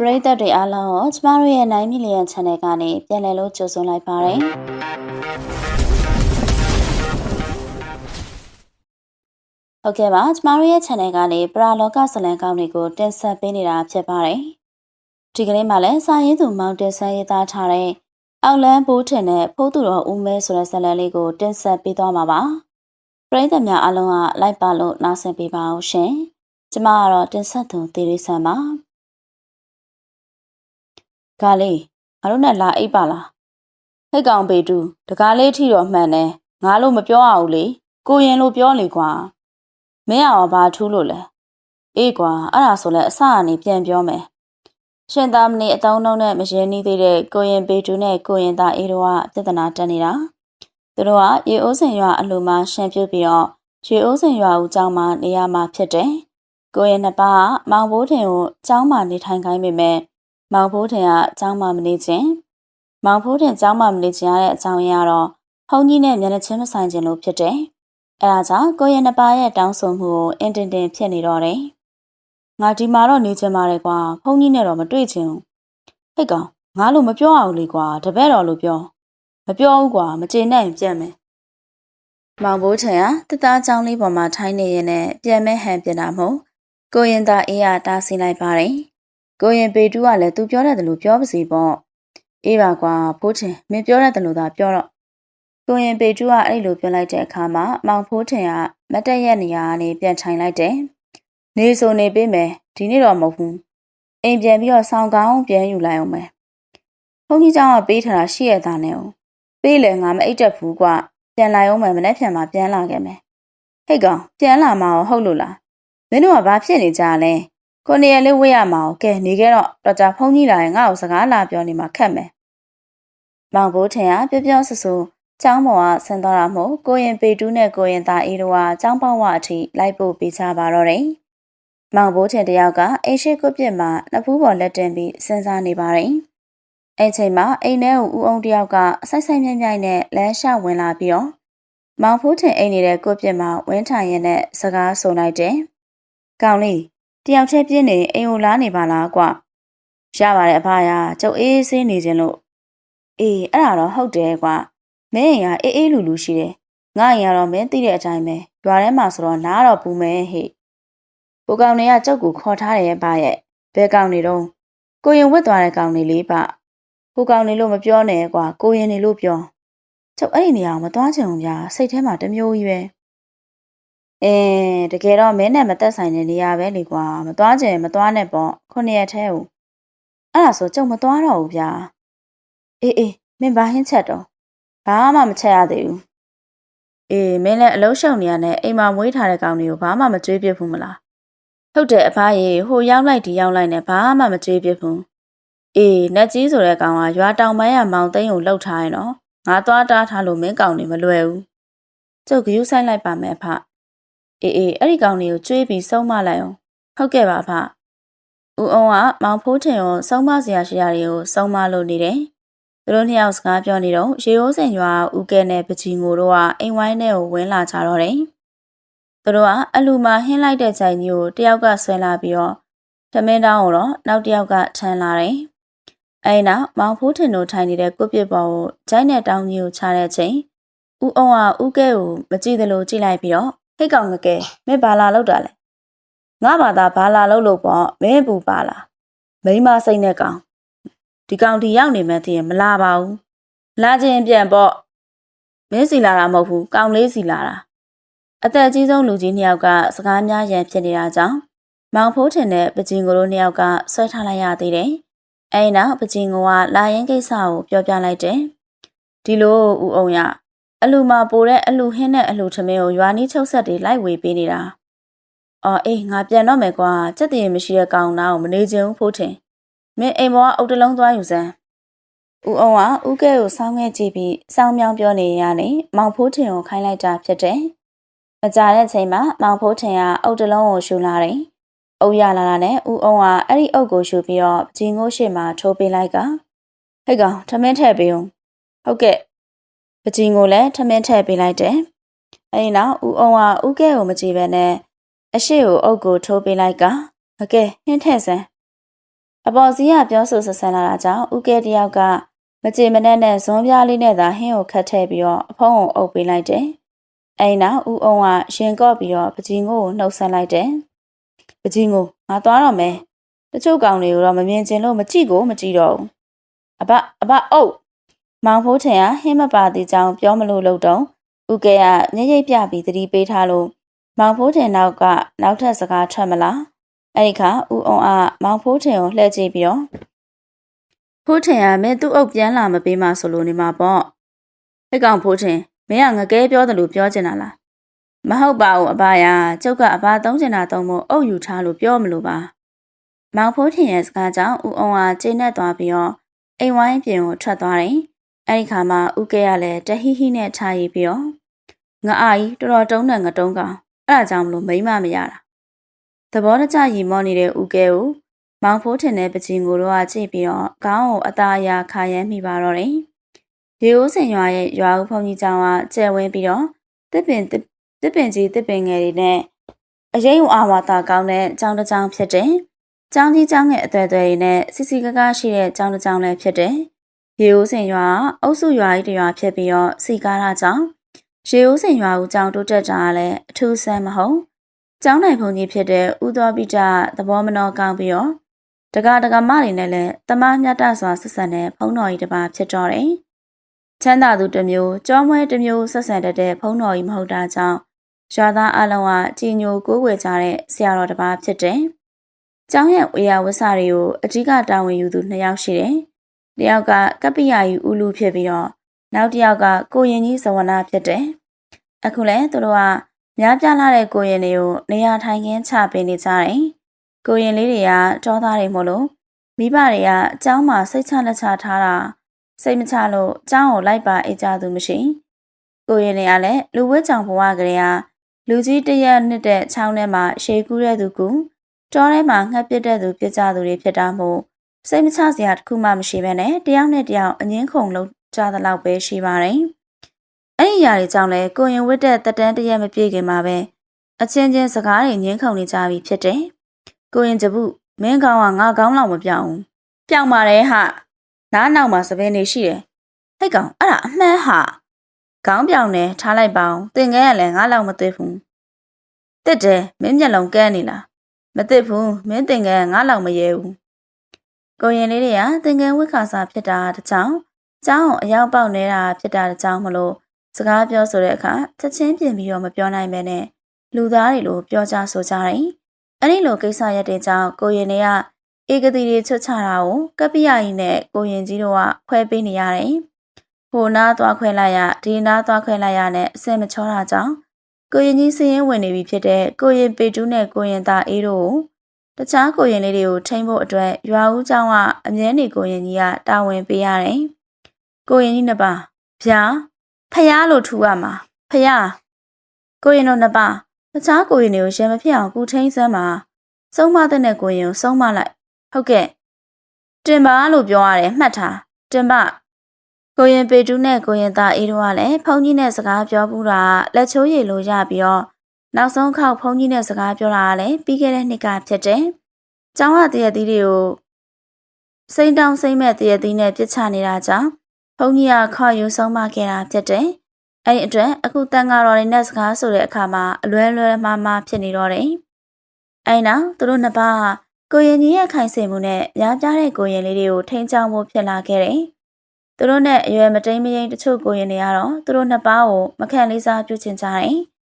ပရိသတ်တွေအားလုံးကိုကျမတို့ရဲ့9 million channel ကနေပြန်လည်လို့ကြိုဆိုလိုက်ပါတယ်။ဟုတ်ကဲ့ပါကျမတို့ရဲ့ channel ကနေပရာလောကဇလံကောင်းတွေကိုတင်ဆက်ပေးနေတာဖြစ်ပါတယ်။ဒီကနေ့မှလည်းစာရေးသူမောင်တင်ဆက်ရေးသားထားတဲ့အောက်လန်းဘိုးထင်တဲ့ဖိုးသူတော်ဦးမဲဆိုတဲ့ဇာတ်လမ်းလေးကိုတင်ဆက်ပေးသွားမှာပါ။ပရိသတ်များအားလုံးကလိုက်ပါလို့နားဆင်ပေးပါအောင်ရှင်။ကျမကတော့တင်ဆက်သူတေရီဆန်ပါ။။ ဒါလေးငါတို့နဲ့လာအိပ်ပါလား။ဟိတ်ကောင်ပေတူတကားလေးထီတော့မှန်တယ်။ငါလို့မပြောရဘူးလေ။ကိုရင်လို့ပြောလေကွာ။မင်းရောဘာထူးလို့လဲ။အေးကွာအဲ့ဒါဆိုလဲအစအနေပြန်ပြောမယ်။ရှင်သားမဏေအတုံးလုံးနဲ့မရဲနီးသေးတဲ့ကိုရင်ပေတူနဲ့ကိုရင်သားအေးတို့ကပြဿနာတက်နေတာ။သူတို့ကရေအိုးစင်ရွာအလိုမှာရှန်ပြုတ်ပြီးတော့ရေအိုးစင်ရွာဦးကျောင်းမှာနေရမှာဖြစ်တယ်။ကိုရင်နှစ်ပါးကမောင်ဘိုးထင်ကိုကျောင်းမှာနေထိုင်ခိုင်းပေမဲ့ မောင်ဖိုးထင်ကကျောင်းမမနေခြင်းမောင်ဖိုးထင်ကျောင်းမမနေခြင်းရတဲ့အကြောင်းရင်းကတော့ဖုန်ကြီးနဲ့မျက်နှာချင်းမဆိုင်ခြင်းလို့ဖြစ်တယ်။အဲဒါကြောင့်ကိုရင်နှစ်ပါးရဲ့တောင်းဆိုမှုကိုအင်တင်တင်ဖြစ်နေတော့တယ်။ငါဒီမှာတော့နေချင်ပါတယ်ကွာဖုန်ကြီးနဲ့တော့မတွေ့ချင်ဘူး။ဟိတ်ကောင်ငါလို့မပြောအောင်လေကွာတပည့်တော်လို့ပြောမပြောဘူးကွာမကျေနပ်ရင်ပြတ်မယ်။မောင်ဘိုးထင်ကတသားချောင်းလေးပေါ်မှာထိုင်းနေရင်နဲ့ပြန်မဲဟန်ပြန်တာမဟုတ်ကိုရင်သာအေးရတားဆီးလိုက်ပါတယ်။ ကိုရင်ပေတူးကလည်းသူပြောတယ်လို့ပြောပါစီပေါ့အေးပါကွာဖိုးထင်မင်းပြောတယ်လို့သာပြောတော့ကိုရင်ပေတူးကအဲ့လိုပြောလိုက်တဲ့အခါမှာမောင်ဖိုးထင်ကမတ်တက်ရဲ့နေရာကနေပြန်ထိုင်လိုက်တယ်နေဆိုနေပေးမယ်ဒီနေ့တော့မဟုတ်ဘူးအိမ်ပြန်ပြီးတော့ဆောင်းကောင်းပြန်ယူလိုက်အောင်မယ်ဘုန်းကြီးเจ้าကပေးထားတာရှိရတာနဲ့哦ပေးလေငါမအိတ်တက်ဘူးကွပြန်လာအောင်မယ်မနေ့ပြန်မှာပြန်လာခဲ့မယ်ဟိတ်ကောင်ပြန်လာမှာဟုတ်လို့လားမင်းတို့ကဘာဖြစ်နေကြလဲ ကိုနေရလေးဝေ့ရမှာ။ကဲနေခဲ့တော့တော်ကြာဖုန်းကြီးလာရင်ငါ့ကိုစကားလာပြောနေမှာခက်မယ်။မောင်ဘိုးထင်ကပြောပြောဆဆူကျောင်းပေါ်ကဆင်းသွားတာမို့ကိုရင်ပေတူးနဲ့ကိုရင်သားအေးတို့ကကျောင်းပေါက်ဝအထိလိုက်ပို့ပေးချပါတော့တယ်။မောင်ဘိုးထင်တယောက်ကအိရှိကုတ်ပြစ်မှာနှစ်ဖူးပေါ်လက်တင်ပြီးစဉ်းစားနေပါတယ်။အဲ့ချိန်မှာအိမ်ထဲကိုဦးအောင်တယောက်ကအဆိုင်ဆိုင်မြိုင်မြိုင်နဲ့လမ်းလျှောက်ဝင်လာပြီးတော့မောင်ဖိုးထင်အိမ်နေတဲ့ကုတ်ပြစ်မှာဝင်းထိုင်ရတဲ့စကားဆိုလိုက်တယ်။ကောင်းလေး တယောက်တည်းပြင်းနေအိမ်ကိုလားနေပါလားကွရပါတယ်အဖရာကျုပ်အေးဆေးနေခြင်းလို့အေးအဲ့ဒါတော့ဟုတ်တယ်ကွာမင်းအိမ်ကအေးအေးလူလူရှိတယ်ငါအိမ်ကတော့မင်းသိတဲ့အတိုင်းပဲရွာထဲမှာဆိုတော့နားတော့ပူမယ်ဟဲ့ကိုကောင်တွေကကျုပ်ကိုခေါ်ထားတယ်ပါရဲ့ဘယ်ကောင်တွေတော့ကိုရင်ဝတ်သွားတဲ့ကောင်တွေလေးပါကိုကောင်တွေလို့မပြောနဲ့ကွာကိုရင်တွေလို့ပြောကျုပ်အဲ့ဒီနေရာကိုမသွားချင်ဘူးဗျာစိတ်ထဲမှာတမျိုးကြီးပဲ အင်းတကယ်တော့မင်းနဲ့မသက်ဆိုင်တဲ့နေရာပဲလေကွာမသွားချင်မသွားနဲ့ပေါ့ခုနှစ်ရက်ထဲကိုအဲ့ဒါဆိုကြုံမသွားတော့ဘူးဗျာအေးအေးမင်းဘာဟင်းချက်တော့ဘာမှမချက်ရသေးဘူးအေးမင်းလည်းအလုံးရှုံနေရတဲ့အိမ်မှာမွေးထားတဲ့ကောင်တွေကိုဘာမှမကြွေးပြဘူးမလားဟုတ်တယ်အဖရေဟိုရောက်လိုက်ဒီရောက်လိုက်နဲ့ဘာမှမကြွေးပြဘူးအေးနတ်ကြီးဆိုတဲ့ကောင်ကရွာတောင်ပိုင်းကမောင်သိန်းကိုလှုပ်ထားရင်တော့ငါသွားတားထားလို့မင်းကောင်နေမလွယ်ဘူးကျုပ်ဂယူးဆိုင်လိုက်ပါမယ်အဖ အေးအေးအဲ့ဒီကောင်လေးကိုကြွေးပြီးဆုံးမလိုက်အောင်ဟုတ်ကဲ့ပါဖဦးအောင်ကမောင်ဖိုးထင်ကိုဆုံးမစရာရှိရာတွေကိုဆုံးမလို့နေတယ်သူတို့နှစ်ယောက်စကားပြောနေတော့ရေရိုးစင်ရွာဦးကဲနဲ့ပချီငိုတို့ကအိမ်ဝိုင်းထဲကိုဝင်လာကြတော့တယ်သူတို့ကအလူမှာဟင်းလိုက်တဲ့ချိန်ကြီးကိုတယောက်ကဆွဲလာပြီးတော့သမင်းတောင်းကိုတော့နောက်တယောက်ကထမ်းလာတယ်အဲ့နောက်မောင်ဖိုးထင်တို့ထိုင်နေတဲ့ကုပစ်ပေါ်ကိုဂျိုင်းနဲ့တောင်းကြီးကိုချတဲ့ချိန်ဦးအောင်ကဦးကဲကိုမကြည့်သလိုကြည့်လိုက်ပြီးတော့ ဟိတ်ကောင်ငကဲမင်းဘာလာလောက်တာလဲငါဘာသာဘာလာလောက်လို့ပေါ့မင်းပူပါလားမိမစိတ်နဲ့ကောင်ဒီကောင်ဒီရောက်နေမှသိရင်မလာပါဘူးလာခြင်းပြန်ပေါ့မင်းစီလာတာမဟုတ်ဘူးကောင်လေးစီလာတာအသက်ကြီးဆုံးလူကြီးနှစ်ယောက်ကစကားများရန်ဖြစ်နေတာကြောင့်မောင်ဖိုးထင်တဲ့ပကျင်ကိုတို့နှစ်ယောက်ကဆွဲထားလိုက်ရသေးတယ်အဲဒီနောက်ပကျင်ကိုကလာရင်ကိစ္စကိုပြောပြလိုက်တယ်ဒီလိုဦးအောင်ရ အလူမှာပိုတဲ့အလူဟင်းနဲ့အလူထမင်းကိုရွာနီးချုပ်ဆက်တွေလိုက်ဝေပေးနေတာ။အော်အေးငါပြန်တော့မယ်ကွာစက်တည်မရှိတဲ့ကောင်နာကိုမနေချင်ဘူးဖိုးထင်။မင်းအိမ်ပေါ်ကအုတ်တလုံးသွားယူစမ်း။ဦးအောင်ကဦးကဲကိုစောင်းခဲ့ကြည့်ပြီးစောင်းမြောင်းပြောနေရတဲ့မောင်ဖိုးထင်ကိုခိုင်းလိုက်တာဖြစ်တယ်။မကြတဲ့ချိန်မှာမောင်ဖိုးထင်ကအုတ်တလုံးကိုရှူလာတယ်။အုတ်ရလာတာနဲ့ဦးအောင်ကအဲ့ဒီအုတ်ကိုရှူပြီးတော့ဂျင်းငိုးရှိမှထိုးပေးလိုက်ကဟဲ့ကောင်ထမင်းထည့်ပေးအောင်ဟုတ်ကဲ့ ပကြီးကိုလည်းထမင်းထည့်ပေးလိုက်တယ်။အဲဒီနောက်ဦးအောင်ကဦးကဲကိုမကြည့်ပဲနဲ့အရှိကိုအုပ်ကိုထိုးပေးလိုက်ကငကဲဟင်းထည့်စမ်းအပေါ်စီးကပြောဆိုဆက်ဆံလာတာကြောင့်ဦးကဲတယောက်ကမကြေမနက်နဲ့ဇွန်ပြားလေးနဲ့သာဟင်းကိုခတ်ထည့်ပြီးတော့အဖုံးကိုအုပ်ပေးလိုက်တယ်။အဲဒီနောက်ဦးအောင်ကရင်ကော့ပြီးတော့ပကြီးငို့ကိုနှုတ်ဆက်လိုက်တယ်။ပကြီးငို့ငါသွားတော့မယ်။တချို့ကောင်တွေကိုတော့မမြင်ချင်လို့မကြည့်ကိုမကြည့်တော့ဘူး။အဘအဘအုပ် မောင်ဖိုးထင်ကဟင်းမပါသေးကြောင်းပြောမလို့လို့တော့ဦးကဲကညရိပ်ပြပြီးသတိပေးထားလို့မောင်ဖိုးထင်နောက်ကနောက်ထပ်စကားထွက်မလား။အဲဒီခါဦးအောင်ကမောင်ဖိုးထင်ကိုလှည့်ကြည့်ပြီးတော့ဖိုးထင်ကမင်းသူ့အုပ်ပြန်လာမပေးမှဆိုလို့နေမှာပေါ့။ဟဲ့ကောင်ဖိုးထင်မင်းကငကဲပြောတယ်လို့ပြောချင်တာလား။မဟုတ်ပါဘူးအဘယာကျုပ်ကအဘသုံးချင်တာသုံးဖို့အုပ်ယူထားလို့ပြောမလို့ပါ။မောင်ဖိုးထင်ရဲ့စကားကြောင့်ဦးအောင်ကကျိနဲ့သွားပြီးတော့အိမ်ဝိုင်းပြင်ကိုထွက်သွားတယ်။ အဲဒီခါမှာဦးကဲကလည်းတဟိဟိနဲ့ထားရပြီးတော့ငါအာကြီးတော်တော်တုံးတဲ့ငတုံးကောင်အဲ့ဒါကြောင့်မလို့မိမမရတာ။သဘောတကျရီမောနေတဲ့ဦးကဲကိုမောင်ဖိုးထင်တဲ့ပကြီးကိုတော့ကြည့်ပြီးတော့ခေါင်းကိုအသားအရာခါရမ်းမိပါတော့တယ်။ရေဦးစင်ရွာရဲ့ရွာဦးဖုန်ကြီးကျောင်းကကျဲဝင်းပြီးတော့တစ်ပင်တစ်ပင်ကြီးတစ်ပင်ငယ်တွေနဲ့အရေးအအာဝါတာကောင်းတဲ့ကျောင်းတစ်ကျောင်းဖြစ်တယ်။ကျောင်းကြီးကျောင်းငယ်အသွယ်သွယ်တွေနဲ့စီစီကားကားရှိတဲ့ကျောင်းတစ်ကျောင်းလည်းဖြစ်တယ်။ ရေဦးစင်ရွာအုပ်စုရွာကြီးတစ်ရွာဖြစ်ပြီးတော့စီကားတာကြောင့်ရေဦးစင်ရွာဦးကျောင်းတိုးတက်တာလည်းအထူးဆန်းမဟုတ်။ကျောင်းနိုင်ဖုန်ကြီးဖြစ်တဲ့ဥသောပိတသဘောမနှောကောင်းပြီးတော့တကာတကာမတွေနဲ့လည်းတမမြတ်တစွာဆက်ဆံတဲ့ဖုံးတော်ကြီးတစ်ပါးဖြစ်တော့တယ်။ချမ်းသာသူတစ်မျိုးကြောမွဲတစ်မျိုးဆက်ဆံတတ်တဲ့ဖုံးတော်ကြီးမဟုတ်တာကြောင့်ရွာသားအလုံးကကြည်ညိုကိုးကွယ်ကြတဲ့ဆရာတော်တစ်ပါးဖြစ်တယ်။ကျောင်းရဲ့ဝေယဝဆတွေကိုအကြီးကတာဝန်ယူသူနှစ်ယောက်ရှိတယ်။ တယောက်ကကပ္ပိယကြီးဦးလူဖြစ်ပြီးတော့နောက်တစ်ယောက်ကကိုရင်ကြီးဇဝနာဖြစ်တယ်။အခုလည်းသူတို့ကများပြားလာတဲ့ကိုရင်တွေကိုနေရာထိုင်ခင်းချပေးနေကြတယ်။ကိုရင်လေးတွေကတောသားတွေမို့လို့မိဘတွေကအเจ้าမှာစိတ်ချလက်ချထားတာစိတ်မချလို့အเจ้าကိုလိုက်ပါအိတ်ကြသူမရှိကိုရင်တွေကလည်းလူဝဲကြောင်ဘဝကလေးကလူကြီးတရက်နှစ်တဲ့ချောင်းထဲမှာရှေးကူးတဲ့သူကူတောထဲမှာငှက်ပစ်တဲ့သူပြစ်ကြသူတွေဖြစ်တာမို့ စိတ်မချစရာတခုမှမရှိဘဲနဲ့တယောက်နဲ့တယောက်အငင်းခုန်လုံးကြသလောက်ပဲရှိပါတယ်အဲ့ဒီຢာတွေကြောင့်လဲကိုရင်ဝတ်တဲ့တက်တန်းတရက်မပြည့်ခင်မှာပဲအချင်းချင်းစကားတွေငင်းခုန်နေကြပြီဖြစ်တယ်ကိုရင်ကျပုမင်းကောင်းကငါကောင်းလောက်မပြောင်းဘူးပြောင်းပါတယ်ဟာနားနောက်မှာစပင်းနေရှိတယ်ဟိတ်ကောင်အဲ့ဒါအမှန်ဟာခေါင်းပြောင်နေထားလိုက်ပါအောင်တင်ခဲရလဲငါလောက်မသိဘူးတစ်တယ်မင်းမျက်လုံးကဲနေလားမသိဘူးမင်းတင်ခဲငါလောက်မရဲဘူး ကိုရင်လေးတွေကတင်ခဲဝိခါစာဖြစ်တာတကြောင်ကျောင်းအရောက်ပေါက်နေတာဖြစ်တာတကြောင်မလို့စကားပြောဆိုတဲ့အခါချက်ချင်းပြင်ပြီးတော့မပြောနိုင်ပဲနဲ့လူသားတွေလိုပြောကြဆိုကြတယ်အဲ့ဒီလိုကိစ္စရက်တဲ့ကြောင့်ကိုရင်တွေကဧကတိတွေချွတ်ချတာကိုကပ္ပိယကြီးနဲ့ကိုရင်ကြီးတို့ကခွဲပေးနေရတယ်။ဟိုနားသွားခွဲလိုက်ရဒီနားသွားခွဲလိုက်ရနဲ့အစင်မချောတာကြောင့်ကိုရင်ကြီးစည်ရင်ဝင်နေပြီဖြစ်တဲ့ကိုရင်ပေတူးနဲ့ကိုရင်သားအေးတို့ တခြားကိုရင်လေးတွေကိုထိန်းဖို့အတွက်ရွာဦးကျောင်းကအမြဲနေကိုရင်ကြီးကတာဝန်ပေးရတယ်။ကိုရင်ကြီးနှစ်ပါးဗျာဖယားလို့ထူရမှာဖယားကိုရင်တို့နှစ်ပါးတခြားကိုရင်တွေကိုရံမဖြစ်အောင်ကုထိန်းစမ်းပါစုံမတဲ့နဲ့ကိုရင်ကိုစုံမလိုက်ဟုတ်ကဲ့တင်ပါလို့ပြောရတယ်မှတ်ထားတင်ပါကိုရင်ပေတူးနဲ့ကိုရင်သားအေးတို့ကလည်းဖုန်ကြီးနဲ့စကားပြောဘူးတာလက်ချိုးရည်လိုရပြီးတော့ နောက်ဆုံးခောက်ဖုန်ကြီးနဲ့စကားပြောတာကလည်းပြီးခဲ့တဲ့နှစ်ကဖြစ်တယ်။ကျောင်းကတရသီးတွေကိုစိမ့်တောင်းစိမ့်မဲ့တရသီးနဲ့ပြစ်ချနေတာကြောင့်ဖုန်ကြီးကခေါ်ယူဆုံးမခဲ့တာဖြစ်တယ်။အဲ့ဒီအတွက်အခုတန်ဃာတော်တွေနဲ့စကားဆိုတဲ့အခါမှာအလွဲလွဲမှားမှားဖြစ်နေတော့တယ်။အဲ့နောက်သူတို့နှစ်ပါးကိုရင်ကြီးရဲ့ခိုင်စင်မှုနဲ့များပြားတဲ့ကိုရင်လေးတွေကိုထိန်းချောင်းဖို့ဖြစ်လာခဲ့တယ်။သူတို့နဲ့အရွယ်မတိမ်မရင်တချို့ကိုရင်တွေကတော့သူတို့နှစ်ပါးကိုမခံလေးစားပြုချင်ကြတယ်။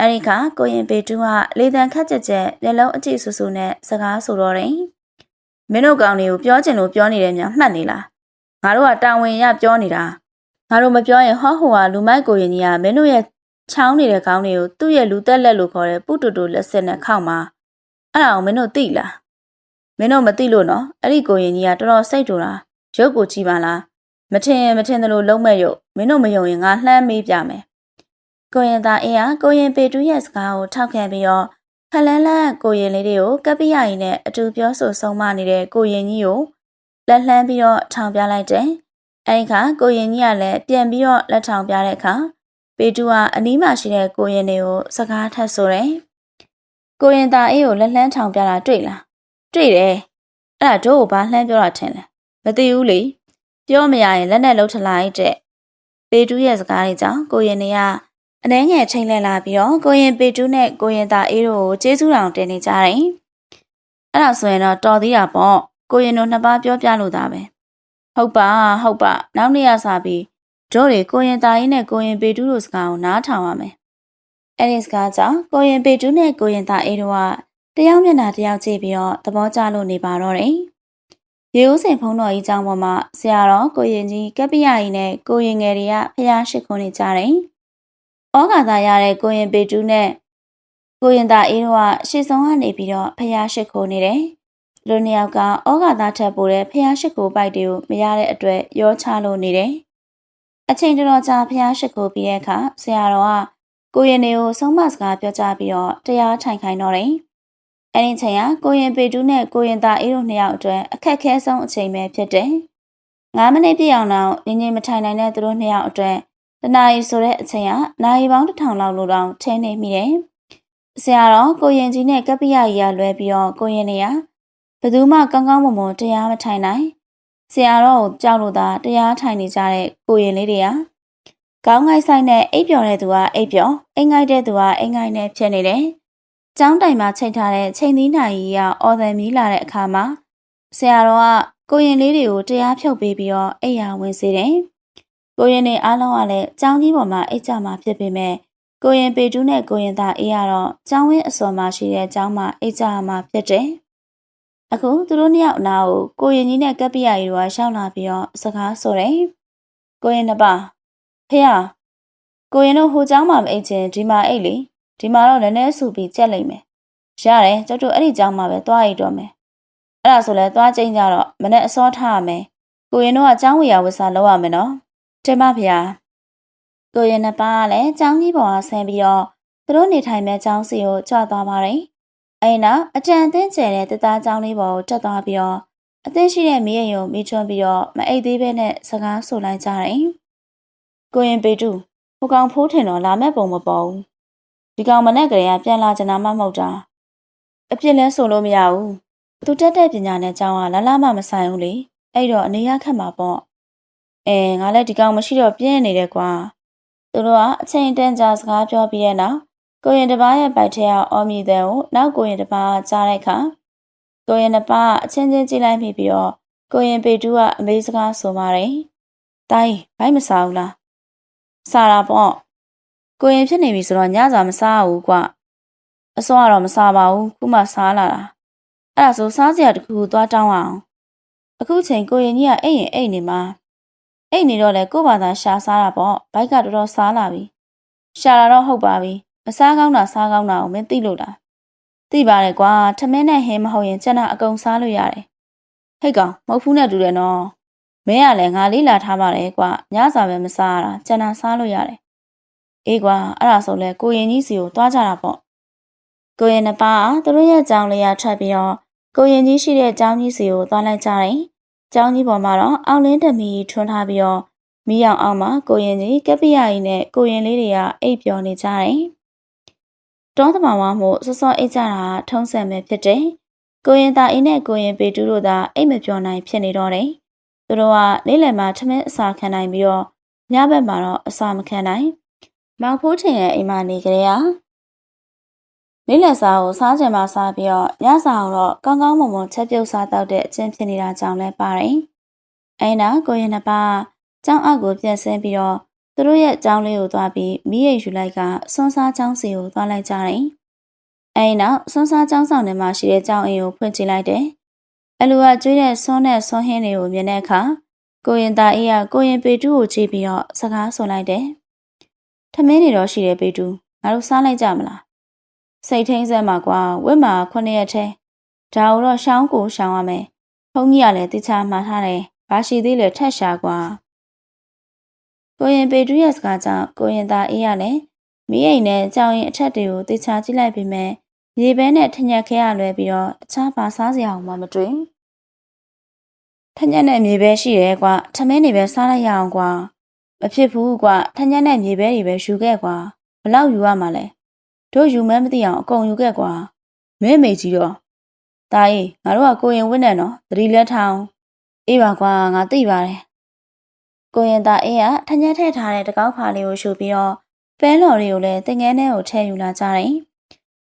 အဲ့ဒီခါကိုရင်ပေတူးကလေတံခက်ကြက်ကြက်မျက်လုံးအကြည့်ဆူဆူနဲ့စကားဆိုတော့တယ်။မင်းတို့ကောင်တွေကိုပြောချင်လို့ပြောနေတယ်များမှတ်နေလား။ငါတို့ကတာဝန်ရပြောနေတာ။ငါတို့မပြောရင်ဟောဟိုဟာလူမိုက်ကိုရင်ကြီးကမင်းတို့ရဲ့ချောင်းနေတဲ့ခေါင်းတွေကိုသူ့ရဲ့လူသက်လက်လို့ခေါ်တဲ့ပုတူတူလက်စစ်နဲ့ခောက်မှာအဲ့ဒါကိုမင်းတို့သိလားမင်းတို့မသိလို့နော်အဲ့ဒီကိုရင်ကြီးကတော်တော်စိတ်တူတာရုပ်ကိုကြည့်ပါလားမထင်မထင်သလိုလုံးမဲ့ရုပ်မင်းတို့မယုံရင်ငါလှမ်းမေးပြမယ် ကိုရင်သားအေးဟာကိုရင်ပေတူးရဲ့စကားကိုထောက်ခံပြီးတော့ခလန်းလန်းကိုရင်လေးတွေကိုကပ္ပိယကြီးနဲ့အတူပြောဆိုဆုံးမနေတဲ့ကိုရင်ကြီးကိုလက်လှမ်းပြီးတော့ထောင်ပြလိုက်တယ်အဲဒီခါကိုရင်ကြီးကလည်းပြန်ပြီးတော့လက်ထောင်ပြတဲ့အခါပေတူကအနီးမှာရှိတဲ့ကိုရင်တွေကိုစကားထပ်ဆိုတယ်။ကိုရင်သားအေးကိုလက်လှမ်းထောင်ပြတာတွေ့လား။တွေ့တယ်။အဲ့အဲ့ဒါတို့ကိုဘာလှမ်းပြောတာထင်လဲမသိဘူးလေပြောမရရင်လက်နဲ့လှုပ်ထလိုက်တဲ့ပေတူးရဲ့စကားတွေကြောင့်ကိုရင်နေက အနှဲငယ်ချိန်လဲလာပြီးတော့ကိုရင်ပေတူးနဲ့ကိုရင်သားအေးတို့ကိုကျေးဇူးတော်တင်နေကြတယ်အဲ့ဒါဆိုရင်တော့တော်သေးတာပေါ့ကိုရင်တို့နှစ်ပါးပြောပြလို့သားပဲဟုတ်ပါဟုတ်ပါနောက်နေ့ရစားပြီးတို့တွေကိုရင်သားအေးနဲ့ကိုရင်ပေတူးတို့စကားကိုနားထောင်ရမယ်အဲ့ဒီစကားကြောင့်ကိုရင်ပေတူးနဲ့ကိုရင်သားအေးတို့ကတယောက်မျက်နှာတယောက်ကြည့်ပြီးတော့သဘောကျလို့နေပါတော့တယ်ရေဦးစိန်ဖုံးတော်ကြီးကျောင်းပေါ်မှာဆရာတော်ကိုရင်ကြီးကပ္ပိယကြီးနဲ့ကိုရင်ငယ်တွေကဖျားရှိခိုးနေကြတယ်။ ဩဃာသာရတဲ့ကိုရင်ပေတူးနဲ့ကိုရင်သားအေးတို့ကရှေ့ဆုံးကနေပြီးတော့ဖျားရှိခိုးနေတယ်။လူနှစ်ယောက်ကဩဃာသာထက်ပိုတဲ့ဖျားရှိခိုးပိုက်တွေကိုမရတဲ့အတွက်ရောချလို့နေတယ်။အချိန်တော်တော်ကြာဖျားရှိခိုးပြီးတဲ့အခါဆရာတော်ကကိုရင်တွေကိုဆုံးမစကားပြောကြပြီးတော့တရားထိုင်ခိုင်းတော့တယ်။အဲ့ဒီချိန်ကကိုရင်ပေတူးနဲ့ကိုရင်သားအေးတို့နှစ်ယောက်အတွက်အခက်ခဲဆုံးအချိန်ပဲဖြစ်တယ်။9မိနစ်ပြည့်အောင်တော့ငငယ်မထိုင်နိုင်တဲ့သူတို့နှစ်ယောက်အတွက် တနာရီဆိုတဲ့အချိန်ကနိုင်ပေါင်းတစ်ထောင်လောက်လိုတောင်ထင်းနေမိတယ်။ဆရာတော်ကိုရင်ကြီးနဲ့ကပ္ပိယကြီးကလွဲပြီးတော့ကိုရင်နေရဘယ်သူမှကောင်းကောင်းမွန်မွန်တရားမထိုင်နိုင်ဆရာတော်ကိုကြောက်လို့သာတရားထိုင်နေကြတဲ့ကိုရင်လေးတွေကကောင်းငိုက်ဆိုင်နဲ့အိပ်ပျော်တဲ့သူကအိပ်ပျော်အိမ်ငိုက်တဲ့သူကအိမ်ငိုက်နဲ့ဖြစ်နေတယ်။ကျောင်းတိုင်မှာချိန်ထားတဲ့ချိန်သီးနိုင်ကြီးကအော်တယ်မီးလာတဲ့အခါမှာဆရာတော်ကကိုရင်လေးတွေကိုတရားဖြုတ်ပေးပြီးတော့အိယာဝင်စေတယ်။ ကိုရင်တွေအားလုံးကလည်းကျောင်းကြီးပေါ်မှာအိတ်ကြမှာဖြစ်ပေမဲ့ကိုရင်ပေတူးနဲ့ကိုရင်သားအေးရတော့ကျောင်းဝင်းအစော်မှာရှိတဲ့ကျောင်းမှာအိတ်ကြမှာဖြစ်တယ်။အခုသူတို့နှစ်ယောက်အနာကိုကိုရင်ကြီးနဲ့ကပ္ပိယကြီးတို့ကရှောက်လာပြီးတော့စကားဆိုတယ်။ကိုရင်နှစ်ပါဖေရကိုရင်တို့ဟိုကျောင်းမှာမအိတ်ချင်းဒီမှာအိတ်လေ။ဒီမှာတော့နည်းနည်းဆူပြီးကြက်လိုက်မယ်ရတယ်ကျုပ်တို့အဲ့ဒီကြောင်းမှာပဲသွားရတော့မယ်အဲ့ဒါဆိုလဲသွားကျင်းကြတော့မနေ့အစောထားရမယ်ကိုရင်တို့ကကျောင်းဝေရဝစားလောက်ရမယ်နော် တင်ပါဗျာကိုရင်နှစ်ပါးကလည်းကျောင်းကြီးပေါ်ကဆင်းပြီးတော့သူတို့နေထိုင်မဲ့ကျောင်းစီကိုကြွသွားပါတယ်အဲ့နောက်အကြံအသင်းကျဲတဲ့တသားကျောင်းလေးပေါ်ကိုတက်သွားပြီးတော့အသင်းရှိတဲ့မြေရုံမိချွန်းပြီးတော့မအိတ်သေးပဲနဲ့စကားဆိုလိုက်ကြတယ်ကိုရင်ပေတူဟိုကောင်ဖိုးထင်တော့လာမဲ့ပုံမပေါ်ဘူးဒီကောင်မနဲ့ကလေးကပြန်လာချင်တာမှမဟုတ်တာအပြစ်လဲဆိုလို့မရဘူးသူတက်တဲ့ပညာနဲ့ကြောင်းကလာလာမှမဆိုင်ဘူးလေအဲ့တော့အနေရခက်မှာပေါ့ အဲငါလည်းဒီကောင်မရှိတော့ပြင်းနေတယ်ကွာသူတို့ကအချိန်တန်ကြာစကားပြောပြီးတဲ့နောက်ကိုရင်တစ်ပါးရဲ့ပိုက်ထဲကအော်မြည်တဲ့ကိုနောက်ကိုရင်တစ်ပါးကြားတဲ့အခါကိုရင်တစ်ပါးအချင်းချင်းကြည့်လိုက်မိပြီးတော့ကိုရင်ပေတူးကအမေးစကားဆိုပါတယ်။တိုင်းဘိုက်မစားဘူးလား။စားတာပေါ့ကိုရင်ဖြစ်နေပြီဆိုတော့ညစာမစားဘူးကွအစောကတော့မစားပါဘူးခုမှစားလာတာအဲ့ဒါဆိုစားစရာတခုခုသွားတောင်းအောင်အခုချိန်ကိုရင်ကြီးကအိတ်ရင်အိတ်နေမှာ အိတ်နေတော့လေကို့ဘာသာရှာစားတာပေါ့ဘိုက်ကတော်တော်စားလာပြီရှာတာတော့ဟုတ်ပါပြီမစားကောင်းတာစားကောင်းတာကိုမင်းသိလို့လားသိပါတယ်ကွာထမင်းနဲ့ဟင်းမဟုတ်ရင်ကျန်တာအကုန်စားလို့ရတယ်ဟိတ်ကောင်မဟုတ်ဖူးနဲ့တူတယ်နော်မင်းကလည်းငါလေးလာထားပါတယ်ကွာညစာပဲမစားရတာကျန်တာစားလို့ရတယ်အေးကွာအဲ့ဒါဆိုလဲကိုရင်ကြီးစီကိုသွားကြတာပေါ့ကိုရင်နှစ်ပါးသူတို့ရဲ့ကြောင်လေးရထွက်ပြီးတော့ကိုရင်ကြီးရှိတဲ့ကြောင်ကြီးစီကိုသွားလိုက်ကြတယ် ကြောင်ကြီးပေါ်မှာတော့အောက်လင်းတမီထွန်းထားပြီးတော့မီးအောင်အောင်မှာကိုရင်ကြီးကပ္ပိယကြီးနဲ့ကိုရင်လေးတွေကအိပ်ပျော်နေကြတယ်တောသမာဝါမှုစောစောအိတ်ကြတာထုံးစံပဲဖြစ်တယ်ကိုရင်သားအင်းနဲ့ကိုရင်ပေတူးတို့သာအိတ်မပြောနိုင်ဖြစ်နေတော့တယ်သူတို့ကနေ့လယ်မှာထမင်းအစာခံနိုင်ပြီးတော့ညဘက်မှာတော့အစာမခံနိုင်မောင်ဖိုးထင်ရဲ့အိမ်မှာနေကြရ လေးလက်စားကိုစားကြံမှာစားပြီးတော့ညစာကိုတော့ကောင်းကောင်းမွန်မွန်ချက်ပြုတ်စားတော့တဲ့အချင်းဖြစ်နေတာကြောင့်လဲပါတယ်။အဲနာကိုရင်နှစ်ပါးကျောင်းအောက်ကိုပြန်ဆင်းပြီးတော့သူတို့ရဲ့ကျောင်းလေးကိုသွားပြီးမိရိပ်ယူလိုက်ကဆွန်းစားကျောင်းစီကိုသွားလိုက်ကြတယ်။အဲနောက်ဆွန်းစားကျောင်းဆောင်ထဲမှာရှိတဲ့ကျောင်းအိမ်ကိုဖွင့်ကြည့်လိုက်တယ်။အလူကကျွေးတဲ့ဆွန်းနဲ့ဆွန်းဟင်းတွေကိုမြင်တဲ့အခါကိုရင်သားအေးကကိုရင်ပေတူးကိုကြည့်ပြီးတော့စကားဆိုလိုက်တယ်။ထမင်းတွေတော့ရှိတယ်ပေတူငါတို့စားလိုက်ကြမလား စိတ်ထိန်စက်မှာကွာဝစ်မှာခုနှစ်ရက်ထဲဒါတော့ရှောင်းကိုရှောင်းရမယ်ဖုန်းကြီးကလည်းတခြားမှားထားတယ်ဘာရှိသေးလဲထက်ရှာကွာကိုရင်ပေတူရဲ့စကားကြောင့်ကိုရင်သားအေးရလည်းမိအိမ်နဲ့ကြောင်ရင်အထက်တွေကိုတခြားကြည့်လိုက်ပြီးမဲ့ရေဘဲနဲ့ထညက်ခဲရလွဲပြီးတော့အခြားဘာစားစရာမှမတွေ့ထညက်နဲ့မြေပဲရှိတယ်ကွာထမင်းတွေပဲစားလိုက်ရအောင်ကွာမဖြစ်ဘူးကွာထညက်နဲ့မြေပဲတွေပဲယူခဲ့ကွာဘလောက်ယူရမှာလဲ တို့ယူမဲမသိအောင်အကုန်ယူခဲ့ကွာမဲမေကြီးတော့ဒါကြီးငါတို့ကကိုရင်ဝင့်နဲ့နော်သတိလက်ထောင်အေးပါကွာငါသိပါတယ်ကိုရင်သားအေးကထညက်ထည့်ထားတဲ့တကောက်ဖာလေးကိုရှုပ်ပြီးတော့ပဲလော်တွေကိုလည်းတင်ငန်းထဲကိုထည့်ယူလာကြတယ်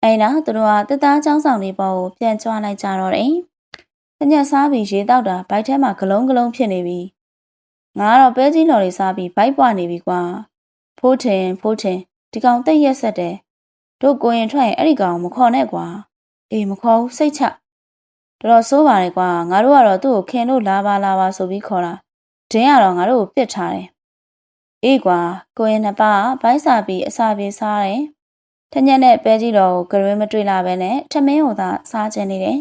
အဲ့နောက်သူတို့ကတက်သားချောင်းဆောင်လေးပေါ်ကိုပြန်ကြွလိုက်ကြတော့တယ်တညက်စားပြီးရေတောက်တာဘိုက်ထဲမှာဂလုံးဂလုံးဖြစ်နေပြီငါကတော့ပဲကြီးလော်လေးစားပြီးဘိုက်ပွားနေပြီကွာဖိုးထင်ဖိုးထင်ဒီကောင်တိတ်ရက်ဆက်တယ် တို့ကိုရင်ထွက်ရင်အဲ့ဒီကောင်မခေါ်နဲ့ကွာအေးမခေါ်ဘူးစိတ်ချတော်တော်ဆိုးပါတယ်ကွာငါတို့ကတော့သူ့ကိုခင်လို့လာပါလာပါဆိုပြီးခေါ်တာဒင်းကတော့ငါတို့ကိုပြစ်ထားတယ်အေးကွာကိုရင်နှစ်ပါးဘိုက်စာပြီးအစာပြေးစားတယ်ထညက်နဲ့ပဲကြီးတော်ကိုဂရွေးမတွေ့လာပဲနဲ့ထမင်းကိုသာစားချင်နေတယ်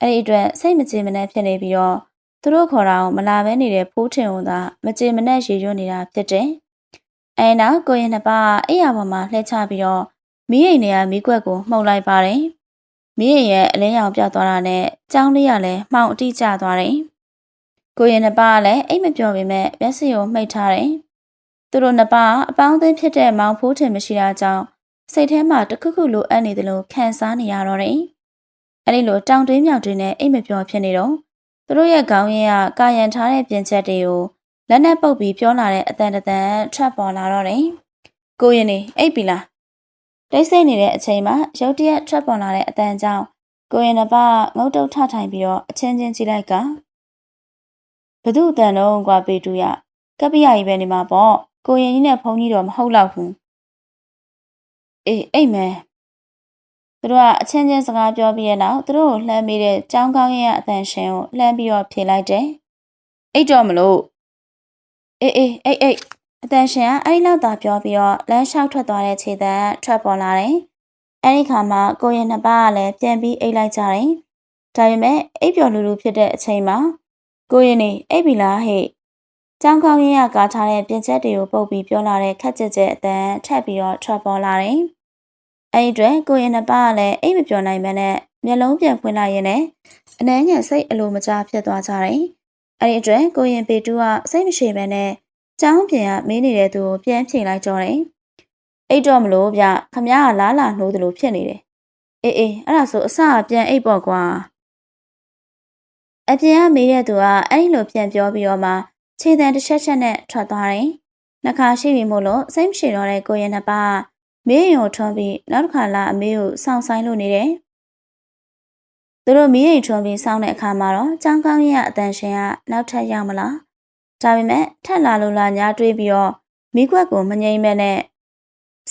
အဲ့ဒီအတွက်စိတ်မကြည်မနှက်ဖြစ်နေပြီးတော့သူတို့ခေါ်တာကိုမလာပဲနေတဲ့ဖိုးထင်ကိုသာမကြည်မနှက်ရေရွနေတာဖြစ်တယ်အဲနောက်ကိုရင်နှစ်ပါးအိယာပေါ်မှာလှည့်ချပြီးတော့ မီးအိမ်တွေကမီးကွက်ကိုမှုတ်လိုက်ပါတယ်။မီးအိမ်ရဲ့အလင်းရောင်ပြသွားတာနဲ့ကြောင်းလေးကလည်းမှောင်အတိကျသွားတယ်။ကိုရင်နှစ်ပါးကလည်းအိတ်မပြောပေမဲ့မျက်စိကိုမှိတ်ထားတယ်။သူတို့နှစ်ပါးအပေါင်းအသင်းဖြစ်တဲ့မောင်ဖိုးထင်မရှိတာကြောင့်စိတ်ထဲမှာတခုခုလိုအပ်နေတယ်လို့ခံစားနေရတော့တယ်။အဲဒီလိုတောင်တွင်းမြောက်တွင်းနဲ့အိတ်မပြောဖြစ်နေတော့သူတို့ရဲ့ခေါင်းရင်းကကာယံထားတဲ့ပြင်ချက်တွေကိုလက်နဲ့ပုတ်ပြီးပြောလာတဲ့အတန်တန်ထွက်ပေါ်လာတော့တယ်။ကိုရင်နေအိတ်ပြီလား တိတ်ဆိတ်နေတဲ့အချိန်မှာရုတ်တရက်ထွက်ပေါ်လာတဲ့အတန်ကြောင့်ကိုရင်နှစ်ပါးငုတ်တုတ်ထထိုင်ပြီးတော့အချင်းချင်းကြည့်လိုက်ကဘသူအတန်တော့ကွာပေတူရကပ္ပိယကြီးပဲနေမှာပေါ့ကိုရင်ကြီးနဲ့ဖုန်းကြီးတော့မဟုတ်တော့ဘူးအေးအိတ်မယ်သူတို့ကအချင်းချင်းစကားပြောပြီးတဲ့နောက်သူတို့ကိုလှမ်းပြီးတဲ့ကြောင်းကောင်းရဲ့အတန်ရှင်ကိုလှမ်းပြီးတော့ဖြေလိုက်တယ်အိတ်တော့မလို့အေးအေးအိတ်အိတ် အတန်ရှင်ကအဲ့ဒီလောက်သာပြောပြီးတော့လမ်းလျှောက်ထွက်သွားတဲ့ခြေတန်းထွက်ပေါ်လာတယ်။အဲ့ဒီခါမှာကိုရင်နှစ်ပါးကလည်းပြန်ပြီးအိတ်လိုက်ကြတယ်။ဒါပေမဲ့အိပ်ပျော်လူလူဖြစ်တဲ့အချိန်မှာကိုရင်နေအိပ်ပြီလားဟဲ့။ကြောင်းကောင်းရင်ကကားထားတဲ့ပြင်ချက်တွေကိုပုတ်ပြီးပြောလာတဲ့ခက်ကြက်ကြက်အတန်ထပ်ပြီးတော့ထွက်ပေါ်လာတယ်။အဲ့ဒီအတွက်ကိုရင်နှစ်ပါးကလည်းအိပ်မပြောနိုင်မနဲ့မျက်လုံးပြန်ဖွင့်လိုက်ရင်လည်းအနှဲငယ်စိတ်အလိုမကျဖြစ်သွားကြတယ်။အဲ့ဒီအတွက်ကိုရင်ပေတူးကစိတ်မရှိဘဲနဲ့ ကျောင်းပြင်ကမင်းနေတဲ့သူကိုပြန်ဖြေလိုက်ကြတယ်။အိတ်တော့မလို့ဗျခမည်းကလားလာနှိုးသလိုဖြစ်နေတယ်။အေးအေးအဲ့ဒါဆိုအစပြန်အိတ်ပေါ့ကွာ။အပြင်ကမေးတဲ့သူကအဲ့လိုပြန်ပြောပြီးတော့မှခြေတံတစ်ချက်ချက်နဲ့ထွက်သွားတယ်။နှခါရှိပြီမို့လို့စိတ်မရှိတော့တဲ့ကိုရင်နှစ်ပါးမေးရင်ကိုထွန်းပြီးနောက်တစ်ခါလာအမေကိုစောင့်ဆိုင်လို့နေတယ်။သူတို့မီးရိမ်ထွန်းပြီးစောင့်တဲ့အခါမှာတော့ចောင်းကောင်းရဲ့အတန်ရှင်ကနောက်ထပ်ရောက်မလား။ ဒါပေမဲ့ထက်လာလို့လာညာတွေးပြီးတော့မိကွက်ကိုမငိမ့်မဲ့နဲ့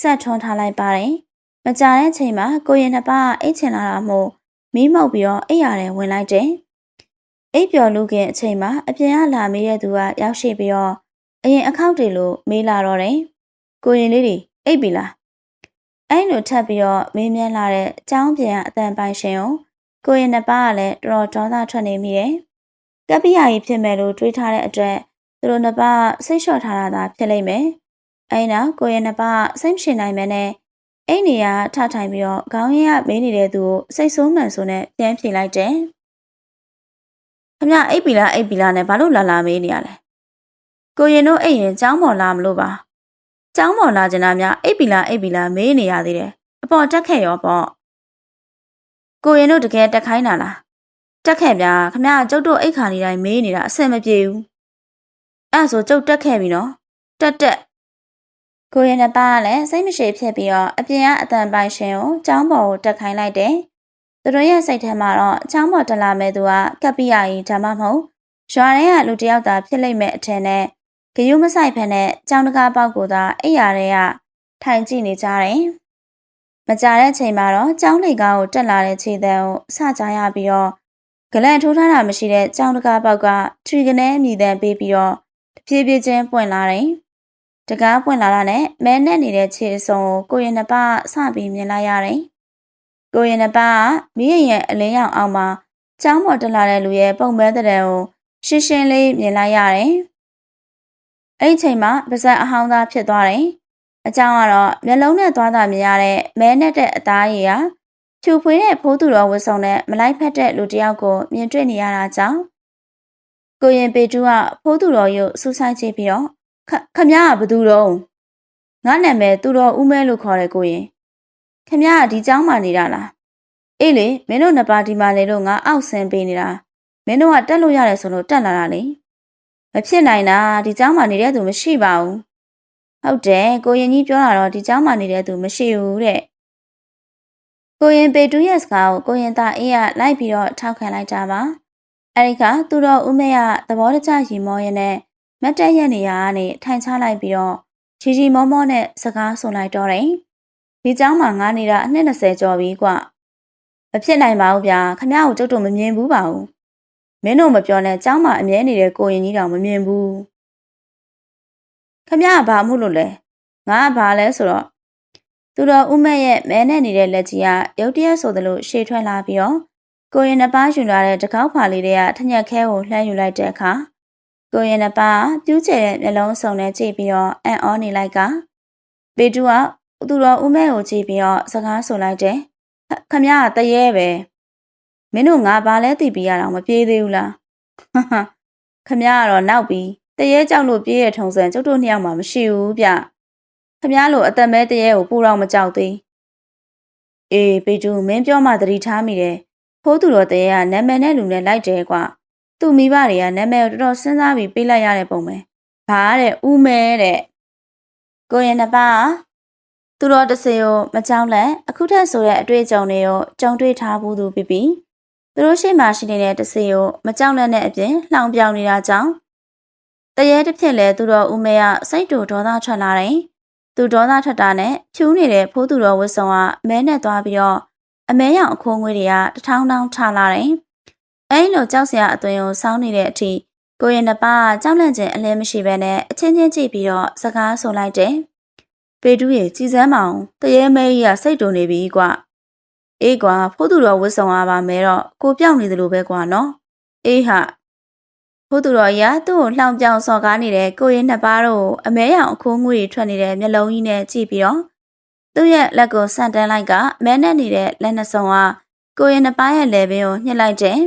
ဆက်ထွန်းထားလိုက်ပါတယ်။မကြတဲ့ချိန်မှာကိုရင်နှစ်ပါးအိတ်ချင်လာတာမို့မီးမောက်ပြီးတော့အိတ်ရတယ်ဝင်လိုက်တယ်။အိတ်ပျော်လူခင်အချိန်မှာအပြင်ကလာမေးတဲ့သူကရောက်ရှိပြီးတော့အရင်အခောက်တွေလို့မေးလာတော့တယ်။ကိုရင်လေးတွေအိတ်ပြီလား။အဲ့လိုထပ်ပြီးတော့မေးမြန်းလာတဲ့အကြောင်းပြန်အတန်ပိုင်ရှင်ကိုကိုရင်နှစ်ပါးကလည်းတော်တော်ဒေါသထွက်နေမိတယ်။ကပ္ပိယကြီးဖြစ်မယ်လို့တွေးထားတဲ့အတွက် သူတို့နှစ်ပါးစိတ်လျှော့ထားတာသာဖြစ်လိမ့်မယ်။အဲဒီနောက်ကိုရဲ့နှစ်ပါးစိတ်မရှိနိုင်မဲနဲ့အိမ်နေရထထိုင်ပြီးတော့ခေါင်းရင်းကမင်းနေတဲ့သူကိုစိတ်ဆိုးမှန်ဆိုနဲ့ပြန်ဖြေလိုက်တယ်။ခမအိပ်ပြီလားအိပ်ပြီလားနဲ့ဘာလို့လာလာမေးနေရလဲ။ကိုရင်တို့အိပ်ရင်ចောင်းပေါ်လာမလို့ပါ။ចောင်းပေါ်လာကျင်တာများအိပ်ပြီလားအိပ်ပြီလားမေးနေရသေးတယ်။အပေါ်တက်ခဲ့ရောပေါ့။ကိုရင်တို့တကယ်တက်ခိုင်းတာလား။တက်ခဲ့ဗျာခမကျုပ်တို့အိတ်ခါနေတိုင်းမေးနေတာအဆင်မပြေဘူး အဲ့ဆိုကျုပ်တက်ခဲ့ပြီနော်တက်တက်ကိုရင်နှစ်ပါးကလည်းစိတ်မရှိဖြစ်ပြီးတော့အပြင်ကအတန်ပိုင်ရှင်ကိုចောင်းပေါ်ကိုတက်ခိုင်းလိုက်တယ်သူတို့ရဲ့စိတ်ထဲမှာတော့ချောင်းပေါ်တက်လာမဲ့သူကကပ်ပိယရင်ဒါမှမဟုတ်ရွာထဲကလူတယောက်သာဖြစ်လိမ့်မယ်အထင်နဲ့ဂယုမဆိုင်ဖက်နဲ့ကြောင်တကားပေါက်ကိုသာအိယာတွေကထိုင်ကြည့်နေကြတယ်။မကြတဲ့ချိန်မှာတော့ကြောင်းလေကားကိုတက်လာတဲ့ခြေတံကိုအဆကြားရပြီးတော့ဂလန်ထိုးထားတာမရှိတဲ့ကြောင်တကားပေါက်ကခြေကနေမြည်တမ်းပေးပြီးတော့ ဖြည်းဖြည်းချင်းပွင့်လာတယ်။တကားပွင့်လာတာနဲ့မဲနဲ့နေတဲ့ခြေအစုံကိုကိုရင်နှစ်ပါးစပြီးမြင်လိုက်ရတယ်။ကိုရင်နှစ်ပါးကမိရင်ရဲ့အလင်းရောင်အောက်မှာကျောင်းပေါ်တက်လာတဲ့လူရဲ့ပုံမဲတဲ့ကိုရှင်းရှင်းလေးမြင်လိုက်ရတယ်။အဲ့ဒီချိန်မှာပါဇက်အဟောင်းသားဖြစ်သွားတယ်။အကြောင်းကတော့မျက်လုံးနဲ့သွားတာမြင်ရတဲ့မဲနဲ့တဲ့အသားရည်ဟာဖြူဖွေးတဲ့ဖိုးသူတော်ဝတ်ဆောင်တဲ့မလိုက်ဖက်တဲ့လူတယောက်ကိုမြင်တွေ့နေရတာကြောင့် ကိုရင်ပေတူးကဖိုးသူတော်ရုပ်စူးဆိုင်ချပြီးတော့ခမရကဘသူတော့ငါနာမည်သူတော်ဦးမဲလို့ခေါ်တယ်ကိုရင်ခမရကဒီเจ้าမှာနေတာလား အေးလေမင်းတို့နှစ်ပါးဒီမှာလေလို့ငါအောက်ဆင်းပေးနေတာမင်းတို့ကတက်လို့ရတယ်ဆိုလို့တက်လာတာလေမဖြစ်နိုင်တာဒီเจ้าမှနေတဲ့သူမရှိပါဘူးဟုတ်တယ်ကိုရင်ကြီးပြောတာတော့ဒီเจ้าမှနေတဲ့သူမရှိဘူးတဲ့ကိုရင်ပေတူရဲ့စကားကိုကိုရင်သားအေးကလိုက်ပြီးတော့ထောက်ခံလိုက်တာပါ အဲဒီကသူတော်ဦးမေကသဘောတကျရီမောရင်းနဲ့မတ်တက်ရက်နေရကနေထိုင်ချလိုက်ပြီးတော့ချီချီမောမောနဲ့စကားဆိုလိုက်တော့တယ်ဒီเจ้าမှငားနေတာအနှစ်20ကျော်ပြီကွမဖြစ်နိုင်ပါဘူးဗျာခမ ्या ကိုကျုပ်တို့မမြင်ဘူးပါဘူးမင်းတို့မပြောနဲ့เจ้าမှအမြဲနေတဲ့ကိုရင်ကြီးတောင်မမြင်ဘူးခမ ्या ကဘာမှုလို့လဲငါကဘာလဲဆိုတော့သူတော်ဦးမက်ရဲ့မဲနဲ့နေတဲ့လက်ကြီးကရုတ်တရက်ဆိုသလိုရှေ့ထွက်လာပြီးတော့ ကိုရင်နှစ်ပါးယူလာတဲ့တကောက်ဖာလေးတွေကထညက်ခဲကိုလှမ်းယူလိုက်တဲ့အခါကိုရင်နှစ်ပါးပြူးကျဲတဲ့မျက်လုံးစုံနဲ့ကြည့်ပြီးတော့အံ့ဩနေလိုက်ကပေတူကသူတော်ဦးမဲကိုကြည့်ပြီးတော့စကားဆိုလိုက်တယ်ခမရကတရေပဲမင်းတို့ငါဘာလဲတည်ပြီးရတော့မပြေးသေးဘူးလားခမရကတော့နောက်ပြီးတရေကြောက်လို့ပြေးရထုံစံကျုပ်တို့နှစ်ယောက်မှမရှိဘူးဗျခမရလိုအသက်မဲတရေကိုပူတော့မကြောက်သေးအေးပေတူမင်းပြောမှသတိထားမိတယ် ဖိုးသူတော်တရေကနာမည်နဲ့လူနဲ့လိုက်တယ်ကွာသူ့မိဘတွေကနာမည်ကိုတော်တော်စဉ်းစားပြီးပေးလိုက်ရတဲ့ပုံပဲဘာတဲ့ဦးမဲတဲ့ကိုရင်နှစ်ပါးသူတော်တစေကိုမကြောက်လက်အခုထက်ဆိုတဲ့အတွေ့အကြုံတွေကိုကြုံတွေ့ထားဘူးသူပြပြီးသူတို့ရှိမှရှိနေတဲ့တစေကိုမကြောက်လက်နဲ့အပြင်လှောင်ပြောင်နေတာကြောင့်တရေတစ်ဖြစ်လဲသူတော်ဦးမဲကစိတ်တူဒေါသထွက်လာတယ်သူဒေါသထွက်တာနဲ့ဖြူးနေတဲ့ဖိုးသူတော်ဝတ်စုံကမဲနဲ့သွားပြီးတော့ အမဲရောင်အခိုးငွေတွေကတထောင်းထောင်းထလာတယ်အဲလိုကြောက်စရာအသွင်ကိုစောင်းနေတဲ့အထိကိုရင်နှစ်ပါးကြောက်လန့်ခြင်းအလဲမရှိဘဲနဲ့အချင်းချင်းကြည့်ပြီးတော့စကားဆိုလိုက်တယ်ပေတူးရဲ့ကြည်စမ်းမအောင်တရေမဲကြီးကစိတ်တုန်နေပြီကွာအေးကွာဖိုးသူတော်ဝတ်ဆောင်ရပါမယ်တော့ကိုပြောင်းနေသလိုပဲကွာနော်အေးဟာဖိုးသူတော်ရသူ့ကိုလှောင်ပြောင်စော်ကားနေတဲ့ကိုရင်နှစ်ပါးတို့အမဲရောင်အခိုးငွေတွေထွက်နေတဲ့မျက်လုံးကြီးနဲ့ကြည့်ပြီးတော့ သူ့ရဲ့လက်ကိုဆန့်တန်းလိုက်ကမဲနဲ့နေတဲ့လက်နှစုံကကိုရင်နှစ်ပါးရဲ့လယ်ပင်ကိုညှစ်လိုက်တယ်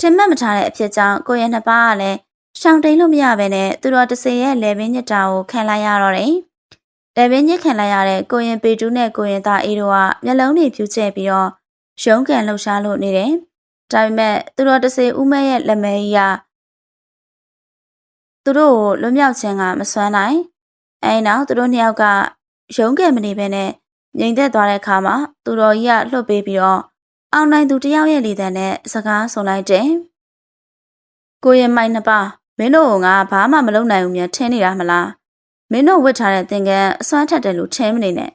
ထင်မှတ်မထားတဲ့အဖြစ်ကြောင့်ကိုရင်နှစ်ပါးကလည်းရှောင်တိန်လို့မရဘဲနဲ့သူတော်တစေရဲ့လယ်ပင်ညစ်တာကိုခံလိုက်ရတော့တယ်လယ်ပင်ညစ်ခံလိုက်ရတဲ့ကိုရင်ပေတူးနဲ့ကိုရင်သားအေးတို့ကမျက်လုံးတွေဖြူကျဲပြီးတော့ရုံးကန်လှုပ်ရှားလို့နေတယ်။ဒါပေမဲ့သူတော်တစေဦးမဲရဲ့လက်မဲကြီးကသူတို့ကိုလွတ်မြောက်ခြင်းကမစွမ်းနိုင်။အဲဒီနောက်သူတို့နှစ်ယောက်က ရုံးကန်မနေဘဲနဲ့ငြိမ်သက်သွားတဲ့အခါမှာသူတော်ကြီးကလှုပ်ပေးပြီးတော့အောင်နိုင်သူတယောက်ရဲ့လေတံနဲ့စကားဆိုလိုက်တယ်။ကိုရင်မိုင်နှစ်ပါးမင်းတို့ကငါဘာမှမလုပ်နိုင်ဘူးများထင်းနေတာမလားမင်းတို့ဝတ်ထားတဲ့သင်္ကန်းအစွမ်းထက်တယ်လို့ထင်မနေနဲ့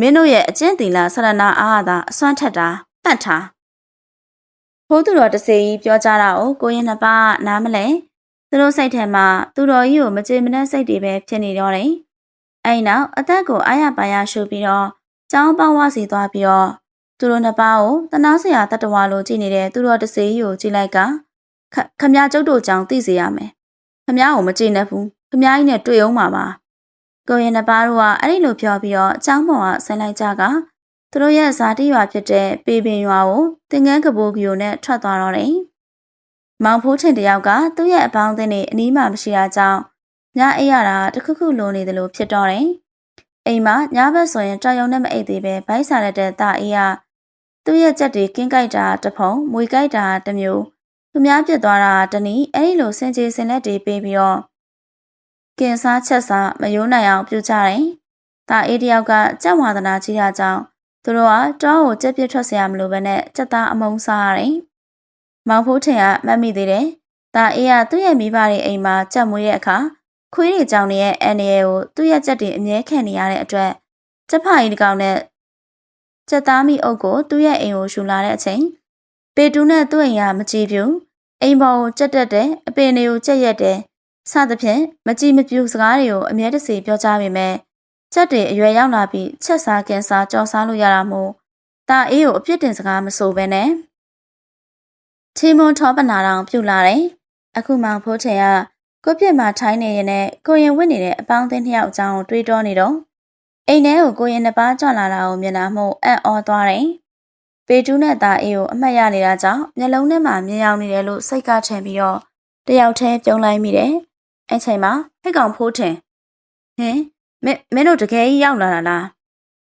မင်းတို့ရဲ့အကျင့်သီလဆရဏအားသာအစွမ်းထက်တာတတ်တာဘိုးသူတော်တစေကြီးပြောကြတာကိုကိုရင်နှစ်ပါးနားမလဲသူတို့စိတ်ထဲမှာသူတော်ကြီးကိုမကြေမနက်စိတ်တွေပဲဖြစ်နေတော့တယ် အဲ့နောက်အသက်ကိုအာရပါရရှုပြီးတော့ကျောင်းပေါင်းဝစီသွားပြီးတော့သူတို့နှစ်ပါးကိုတနာစရာတတဝါလိုကြည့်နေတဲ့သူတော်တစေကြီးကိုကြည့်လိုက်ကခမည်းကျုပ်တို့ကြောင့်သိစေရမယ်ခမည်းကိုမကြည့်နဲ့ဘူးခမည်းကြီးနဲ့တွေ့အောင်ပါပါကိုရင်နှစ်ပါးတို့ကအဲ့ဒီလိုပြောပြီးတော့အချောင်းပေါ်ကဆင်းလိုက်ကြကသူတို့ရဲ့ဇာတိရွာဖြစ်တဲ့ပေပင်ရွာကိုတင်ငန်းကပိုးကီယိုနဲ့ထွက်သွားတော့တယ်။မောင်ဖိုးထင်တယောက်ကသူ့ရဲ့အပေါင်းအသင်းတွေအနီးမှာမရှိတာကြောင့် ညအိပ်ရတာတခုခုလိုနေတယ်လို့ဖြစ်တော့တယ်။အိမ်မှာညဘက်ဆိုရင်ကြောက်ရွံ့နဲ့မအိပ်သေးပဲဗိုက်စားရတဲ့တာအေးကသူ့ရဲ့ကြက်တွေကင်းကြိုက်တာတဖုံမွေကြိုက်တာတမျိုးသူများပြစ်သွားတာတနည်းအဲ့ဒီလိုစင်ကြေစင်လက်တွေပေးပြီးတော့ကင်စားချက်စားမယိုးနိုင်အောင်ပြုကြတယ်။ဒါအေးတယောက်ကကြက်ဝါသနာကြီးတာကြောင့်သူတို့ကတောကိုကြက်ပြစ်ထွက်เสียမလို့ပဲနဲ့ကြက်သားအမုံစားရတယ်။မောင်ဖိုးထင်ကမှတ်မိသေးတယ်။ဒါအေးကသူ့ရဲ့မိဘတွေအိမ်မှာကြက်မွေးတဲ့အခါ ခွေးတွေကြောင်နေရဲ့အန်ရီကိုသူ့ရဲ့ကြက်တွေအမြဲခံနေရတဲ့အတွက်ကြက်ဖာကြီးတစ်ကောင်နဲ့ကြက်သားမိအုပ်ကိုသူ့ရဲ့အိမ်ကိုယူလာတဲ့အချိန်ပေတူးနဲ့သူ့အိမ်ကမကြည့်ပြူအိမ်ပေါ်ကိုကြက်တက်တယ်အပင်တွေကိုကြက်ရက်တယ်စသဖြင့်မကြည်မပြူစကားတွေကိုအမြဲတစေပြောကြပေမဲ့ချက်တွေအရွယ်ရောက်လာပြီးချက်စားကင်စားကြော်စားလို့ရတာမို့တာအေးကိုအပြစ်တင်စကားမဆိုဘဲနဲ့ချီမွန်ထောပနာတောင်ပြုတ်လာတယ်အခုမှဖိုးထင်က ကိုပြစ်မှာထိုင်းနေရင်နဲ့ကိုရင်ဝစ်နေတဲ့အပေါင်းအသင်းနှစ်ယောက်အကြောင်းကိုတွေးတောနေတော့အိမ်ထဲကိုကိုရင်နှစ်ပါးကြွလာတာကိုမြင်လာမှုအံ့ဩသွားတယ်ပေတူးနဲ့တာအေးကိုအမှတ်ရနေတာကြောင့်မျက်လုံးထဲမှာမြင်ရောက်နေတယ်လို့စိတ်ကထင်ပြီးတော့တယောက်တည်းပြုံးလိုက်မိတယ်အဲ့ချိန်မှာဟဲ့ကောင်ဖိုးထင်ဟင်မင်းမင်းတို့တကယ်ကြီးရောက်လာတာလား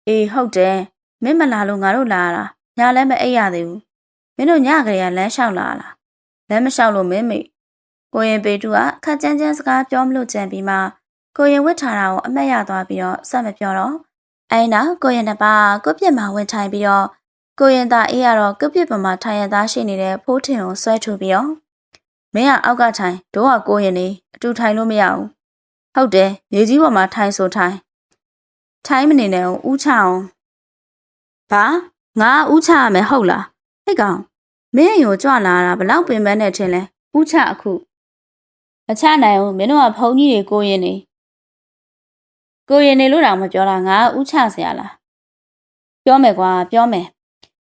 အေးဟုတ်တယ်မင်းမလာလို့ငါတို့လာရတာညလည်းမအိပ်ရသေးဘူးမင်းတို့ညကလေးကလမ်းလျှောက်လာလားလမ်းမလျှောက်လို့မင်းမေ ကိုရင်ပေတူကခက်ကြမ်းကြမ်းစကားပြောမလို့ကြံပြီးမှကိုရင်ဝတ်ထားတာကိုအမက်ရသွားပြီးတော့စက်မပြောတော့အဲနောက်ကိုရင်တစ်ပါးကိုပြစ်မှာဝင်ထိုင်ပြီးတော့ကိုရင်သားအေးရတော့ကိုပြစ်ပမာထိုင်ရသားရှိနေတဲ့ဖိုးထင်ကိုဆွဲထုတ်ပြီးတော့မင်းကအောက်ကထိုင်တို့ကကိုရင်နေအတူထိုင်လို့မရဘူးဟုတ်တယ်မြေကြီးပေါ်မှာထိုင်ဆိုထိုင်ထိုင်မနေနဲ့ဦးချအောင်ဘာငါဦးချရမယ်ဟုတ်လားဟဲ့ကောင်မင်းရိုကြွလာတာဘလောက်ပင်ပန်းနဲ့ထင်လဲဦးချအခု မချနိုင်ဘူးမင်းတို့ကဖုန်ကြီးတွေကိုရင်နေကိုရင်နေလို့တောင်မပြောတာငါဥချစရာလားပြောမယ်ကွာပြောမယ်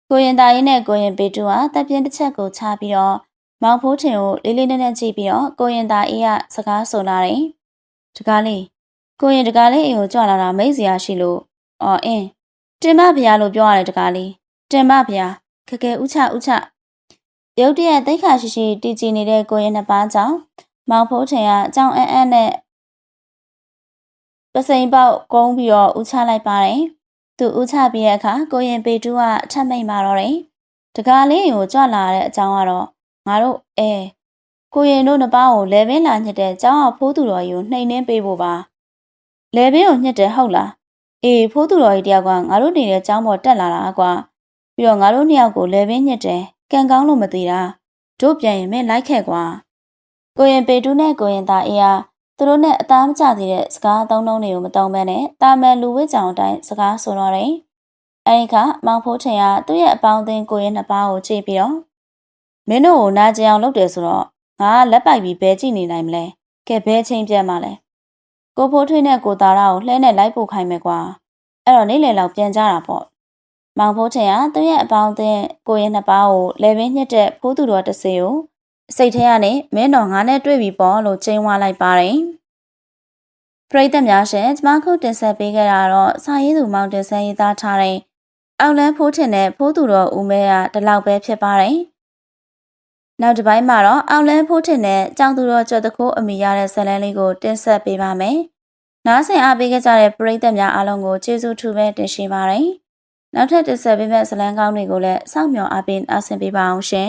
ကိုရင်တာရင်နဲ့ကိုရင်ပေတူကတပ်ပြင်းတစ်ချက်ကိုချပြီးတော့မောင်ဖိုးထင်ကိုလေးလေးနက်နက်ကြည့်ပြီးတော့ကိုရင်တာအေးကစကားဆိုလာတယ်တကားလေးကိုရင်တကားလေးအိမ်ကိုကြွလာတာမိတ်စရာရှိလို့အော်အင်းတင်မဖျားလို့ပြောရတယ်တကားလေးတင်မဖျားခကယ်ဥချဥချရုတ်တရက်တိတ်ခါရှိရှိတည်ကြည်နေတဲ့ကိုရင်နှစ်ပါးကြောင့် မောင်ဖိုးထင်ကအကြောင်းအန်းအန်းနဲ့ပစိန်ပေါက်ကုန်းပြီးတော့ဥချလိုက်ပါတယ်သူဥချပြီးတဲ့အခါကိုရင်ပေတူးကအထက်မိတ်မာတော့တယ်တကားလေးကိုကြွလာတဲ့အကြောင်းကတော့ငါတို့အဲကိုရင်တို့နှစ်ပါးကိုလဲပင်လာညစ်တဲ့ကျောင်းအောင်ဖိုးသူတော်ကြီးကိုနှိမ်နှင်းပေးဖို့ပါလဲပင်ကိုညစ်တယ်ဟုတ်လားအေးဖိုးသူတော်ကြီးတယောက်ကငါတို့နေတဲ့ကျောင်းပေါ်တက်လာတာကွာပြီးတော့ငါတို့နှစ်ယောက်ကိုလဲပင်ညစ်တယ်ကံကောင်းလို့မသေးတာတို့ပြန်ရင်မင်းလိုက်ခဲ့ကွာ ကိုရင်ပေတူးနဲ့ကိုရင်သားအေးဟာသူတို့နဲ့အသားမကျသေးတဲ့စကားသုံးလုံးတွေကိုမသုံးဘဲနဲ့တာမန်လူဝစ်ကြောင်အတိုင်းစကားဆိုတော့တယ်အဲဒီကမောင်ဖိုးထင်ကသူ့ရဲ့အပေါင်းအသင်းကိုရင်နှစ်ပါးကိုကြည့်ပြီးတော့မင်းတို့ကိုနာကျင်အောင်လုပ်တယ်ဆိုတော့ငါကလက်ပိုက်ပြီးဘဲကြည့်နေနိုင်မလဲကဲဘဲချင်းပြတ်မှလဲကိုဖိုးထွေးနဲ့ကိုသားရကိုလှဲနဲ့လိုက်ပို့ခိုင်းမယ်ကွာအဲ့တော့နေ့လယ်လောက်ပြန်ကြတာပေါ့မောင်ဖိုးထင်ကသူ့ရဲ့အပေါင်းအသင်းကိုရင်နှစ်ပါးကိုလဲပင်းညှက်တဲ့ဖိုးသူတော်တစ်စင်ကို စိတ်ထဲကနေမင်းတော်ငါနဲ့တွေ့ပြီပေါ့လို့ချိန်ဝါလိုက်ပါတယ်ပရိသတ်များရှင်ကျမခုတင်ဆက်ပေးခဲ့တာတော့စာရေးသူမောင်တင်ဆက်ရေးသားထားတဲ့အောက်လန်းဖိုးထင်တဲ့ဖိုးသူတော်ဦးမဲကဒီလောက်ပဲဖြစ်ပါတယ်။နောက်တစ်ပိုင်းမှာတော့အောက်လန်းဖိုးထင်တဲ့ကြောင်သူတော်ကျွတ်တခိုးအမိရတဲ့ဇာတ်လမ်းလေးကိုတင်ဆက်ပေးပါမယ်။နားဆင်အားပေးခဲ့ကြတဲ့ပရိသတ်များအားလုံးကိုကျေးဇူးထူးပဲတင်ရှိပါတယ်။နောက်ထပ်တင်ဆက်ပေးမယ့်ဇာတ်လမ်းကောင်းတွေကိုလည်းစောင့်မျှော်အားပေးအားဆင်ပေးပါအောင်ရှင်